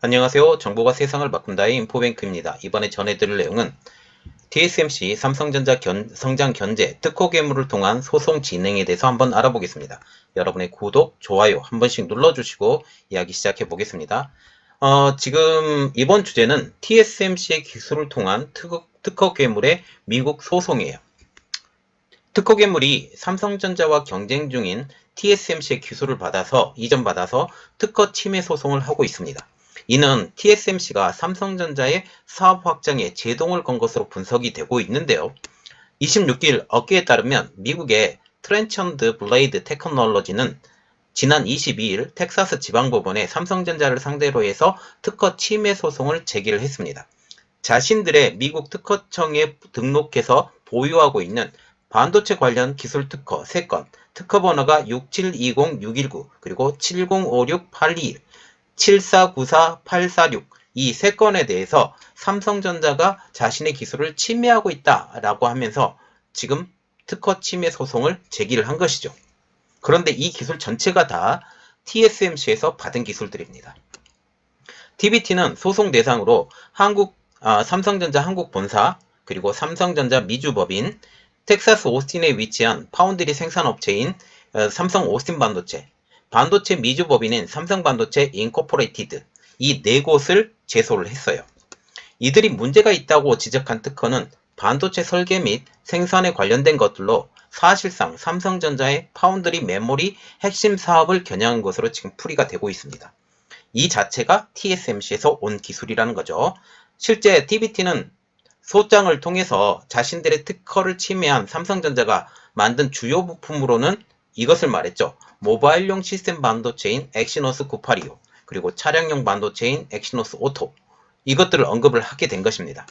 안녕하세요. 정보가 세상을 바꾼다의 인포뱅크입니다. 이번에 전해드릴 내용은 TSMC 삼성전자 견- 성장 견제 특허 괴물을 통한 소송 진행에 대해서 한번 알아보겠습니다. 여러분의 구독, 좋아요 한 번씩 눌러주시고 이야기 시작해 보겠습니다. 어, 지금 이번 주제는 TSMC의 기술을 통한 특허, 특허 괴물의 미국 소송이에요. 특허 괴물이 삼성전자와 경쟁 중인 TSMC의 기술을 받아서 이전 받아서 특허 침해 소송을 하고 있습니다. 이는 TSMC가 삼성전자의 사업 확장에 제동을 건 것으로 분석이 되고 있는데요. 26일 업계에 따르면 미국의 트렌천드 블레이드 테크놀로지는 지난 22일 텍사스 지방법원에 삼성전자를 상대로 해서 특허 침해 소송을 제기를 했습니다. 자신들의 미국 특허청에 등록해서 보유하고 있는 반도체 관련 기술 특허 3건, 특허 번호가 6720619 그리고 7056821 7494-846 이 세 건에 대해서 삼성전자가 자신의 기술을 침해하고 있다라고 하면서 지금 특허 침해 소송을 제기를 한 것이죠. 그런데 이 기술 전체가 다 TSMC에서 받은 기술들입니다. TBT는 소송 대상으로 한국 아, 삼성전자 한국 본사 그리고 삼성전자 미주 법인 텍사스 오스틴에 위치한 파운드리 생산업체인 어, 삼성 오스틴 반도체 반도체 미주 법인인 삼성반도체 인코퍼레이티드 이 네 곳을 제소를 했어요. 이들이 문제가 있다고 지적한 특허는 반도체 설계 및 생산에 관련된 것들로 사실상 삼성전자의 파운드리 메모리 핵심 사업을 겨냥한 것으로 지금 풀이가 되고 있습니다. 이 자체가 TSMC에서 온 기술이라는 거죠. 실제 TBT는 소장을 통해서 자신들의 특허를 침해한 삼성전자가 만든 주요 부품으로는 이것을 말했죠. 모바일용 시스템 반도체인 엑시노스 9825 그리고 차량용 반도체인 엑시노스 오토 이것들을 언급을 하게 된 것입니다.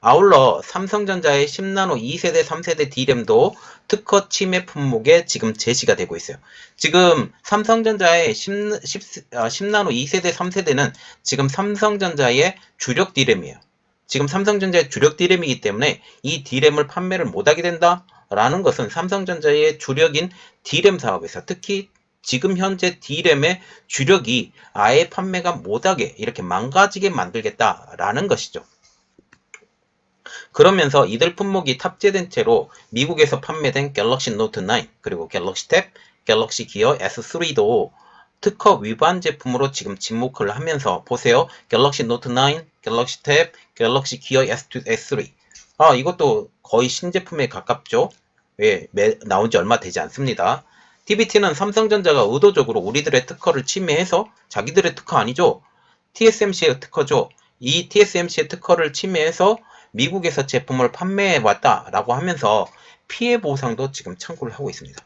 아울러 삼성전자의 10나노 2세대, 3세대 D램도 특허 침해 품목에 지금 제시가 되고 있어요. 지금 삼성전자의 10, 10, 10나노 2세대, 3세대는 지금 삼성전자의 주력 D램이에요. 지금 삼성전자의 주력 D램이기 때문에 이 D램을 판매를 못하게 된다? 라는 것은 삼성전자의 주력인 D램 사업에서 특히 지금 현재 D램의 주력이 아예 판매가 못하게 이렇게 망가지게 만들겠다라는 것이죠. 그러면서 이들 품목이 탑재된 채로 미국에서 판매된 갤럭시 노트 9 그리고 갤럭시 탭, 갤럭시 기어 S3도 특허 위반 제품으로 지금 지목을 하면서 보세요. 갤럭시 노트 9, 갤럭시 탭, 갤럭시 기어 S2, S3. 아, 이것도 거의 신제품에 가깝죠. 예, 매, 나온 지 얼마 되지 않습니다. TBT는 삼성전자가 의도적으로 우리들의 특허를 침해해서 자기들의 특허 아니죠. TSMC의 특허죠. 이 TSMC의 특허를 침해해서 미국에서 제품을 판매해 왔다라고 하면서 피해 보상도 지금 청구를 하고 있습니다.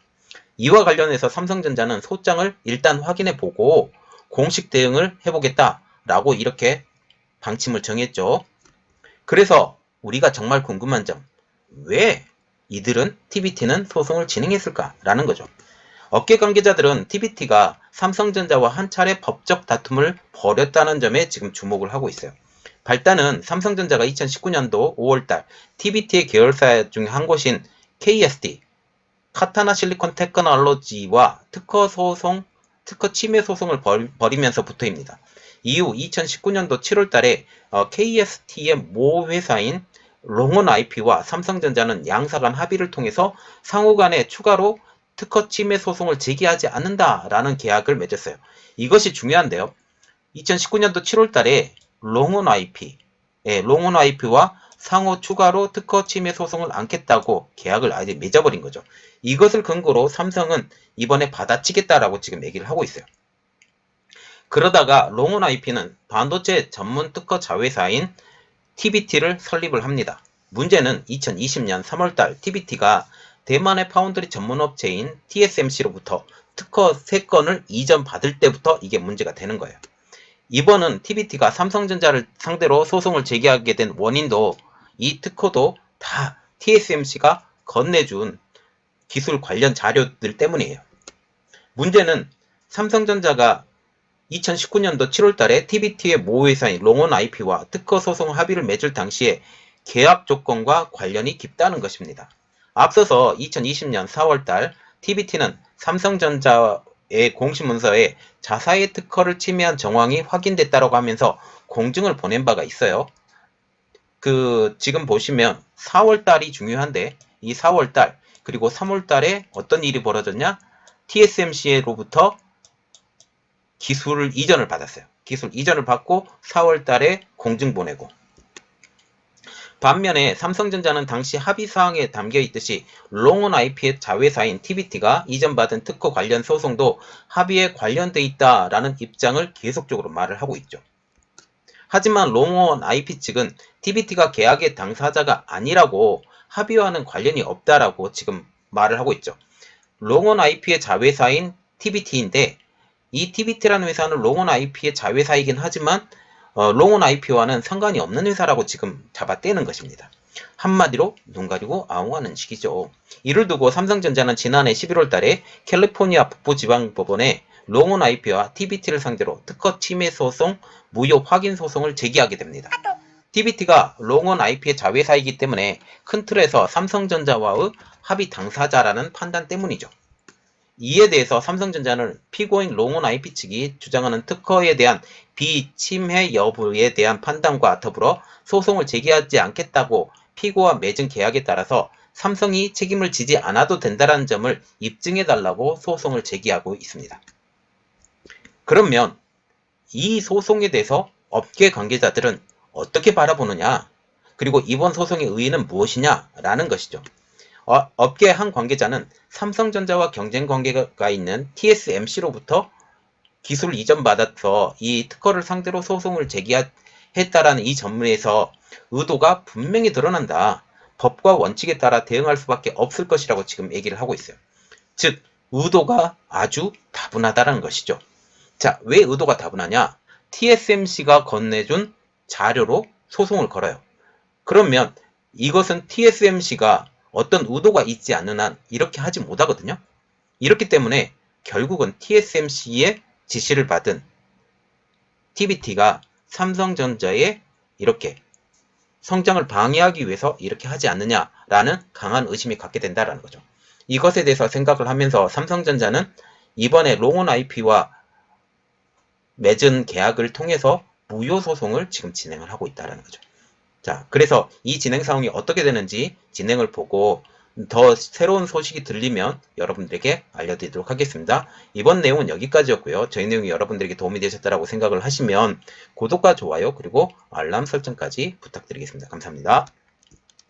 이와 관련해서 삼성전자는 소장을 일단 확인해 보고 공식 대응을 해보겠다라고 이렇게 방침을 정했죠. 그래서 우리가 정말 궁금한 점, 왜 이들은 TBT는 소송을 진행했을까라는 거죠. 업계 관계자들은 TBT가 삼성전자와 한 차례 법적 다툼을 벌였다는 점에 지금 주목을 하고 있어요. 발단은 삼성전자가 2019년도 5월달 TBT의 계열사 중 한 곳인 KST, 카타나 실리콘 테크놀로지와 특허 소송, 특허 침해 소송을 벌, 벌이면서부터입니다. 이후 2019년도 7월 달에 어, KST의 모 회사인 롱온 IP와 삼성전자는 양사 간 합의를 통해서 상호 간에 추가로 특허 침해 소송을 제기하지 않는다라는 계약을 맺었어요. 이것이 중요한데요. 2019년도 7월 달에 롱온 IP, 예, 롱온 IP와 상호 추가로 특허 침해 소송을 안겠다고 계약을 아예 맺어버린 거죠. 이것을 근거로 삼성은 이번에 받아치겠다라고 지금 얘기를 하고 있어요. 그러다가 롱온 IP는 반도체 전문 특허 자회사인 TBT를 설립을 합니다. 문제는 2020년 3월달 TBT가 대만의 파운드리 전문업체인 TSMC로부터 특허 3건을 이전 받을 때부터 이게 문제가 되는 거예요. 이번은 TBT가 삼성전자를 상대로 소송을 제기하게 된 원인도 이 특허도 다 TSMC가 건네준 기술 관련 자료들 때문이에요. 문제는 삼성전자가 2019년도 7월 달에 TBT의 모 회사인 롱온 IP와 특허 소송 합의를 맺을 당시에 계약 조건과 관련이 깊다는 것입니다. 앞서서 2020년 4월 달 TBT는 삼성전자 TSMC의 공식 문서에 자사의 특허를 침해한 정황이 확인됐다라고 하면서 공증을 보낸 바가 있어요. 그 지금 보시면 4월 달이 중요한데 이 4월 달 그리고 3월 달에 어떤 일이 벌어졌냐? TSMC로부터 기술 이전을 받았어요. 기술 이전을 받고 4월 달에 공증 보내고 반면에 삼성전자는 당시 합의 사항에 담겨 있듯이 롱온 IP의 자회사인 TBT가 이전받은 특허 관련 소송도 합의에 관련돼 있다라는 입장을 계속적으로 말을 하고 있죠. 하지만 롱온 IP 측은 TBT가 계약의 당사자가 아니라고 합의와는 관련이 없다라고 지금 말을 하고 있죠. 롱온 IP의 자회사인 TBT인데 이 TBT라는 회사는 롱온 IP의 자회사이긴 하지만 어, 롱온 IP와는 상관이 없는 회사라고 지금 잡아떼는 것입니다. 한마디로 눈 가리고 아웅하는 식이죠. 이를 두고 삼성전자는 지난해 11월 달에 캘리포니아 북부지방법원에 롱온 IP와 TBT를 상대로 특허 침해 소송, 무효 확인 소송을 제기하게 됩니다. TBT가 롱온 IP의 자회사이기 때문에 큰 틀에서 삼성전자와의 합의 당사자라는 판단 때문이죠. 이에 대해서 삼성전자는 피고인 롱온 IP 측이 주장하는 특허에 대한 비침해 여부에 대한 판단과 더불어 소송을 제기하지 않겠다고 피고와 맺은 계약에 따라서 삼성이 책임을 지지 않아도 된다는 점을 입증해 달라고 소송을 제기하고 있습니다. 그러면 이 소송에 대해서 업계 관계자들은 어떻게 바라보느냐? 그리고 이번 소송의 의의는 무엇이냐라는 것이죠. 어, 업계 한 관계자는 삼성전자와 경쟁 관계가 있는 TSMC로부터 기술 이전 받아서 이 특허를 상대로 소송을 제기했다라는 이 전문에서 의도가 분명히 드러난다. 법과 원칙에 따라 대응할 수밖에 없을 것이라고 지금 얘기를 하고 있어요. 즉, 의도가 아주 다분하다는 것이죠. 자, 왜 의도가 다분하냐? TSMC가 건네준 자료로 소송을 걸어요. 그러면 이것은 TSMC가 어떤 의도가 있지 않는 한 이렇게 하지 못하거든요. 이렇기 때문에 결국은 TSMC의 지시를 받은 TBT가 삼성전자에 이렇게 성장을 방해하기 위해서 이렇게 하지 않느냐라는 강한 의심이 갖게 된다라는 거죠. 이것에 대해서 생각을 하면서 삼성전자는 이번에 롱온 IP와 맺은 계약을 통해서 무효 소송을 지금 진행을 하고 있다는 거죠. 자, 그래서 이 진행 상황이 어떻게 되는지 진행을 보고 더 새로운 소식이 들리면 여러분들에게 알려드리도록 하겠습니다. 이번 내용은 여기까지였고요. 저희 내용이 여러분들에게 도움이 되셨다고 생각을 하시면 구독과 좋아요 그리고 알람 설정까지 부탁드리겠습니다. 감사합니다.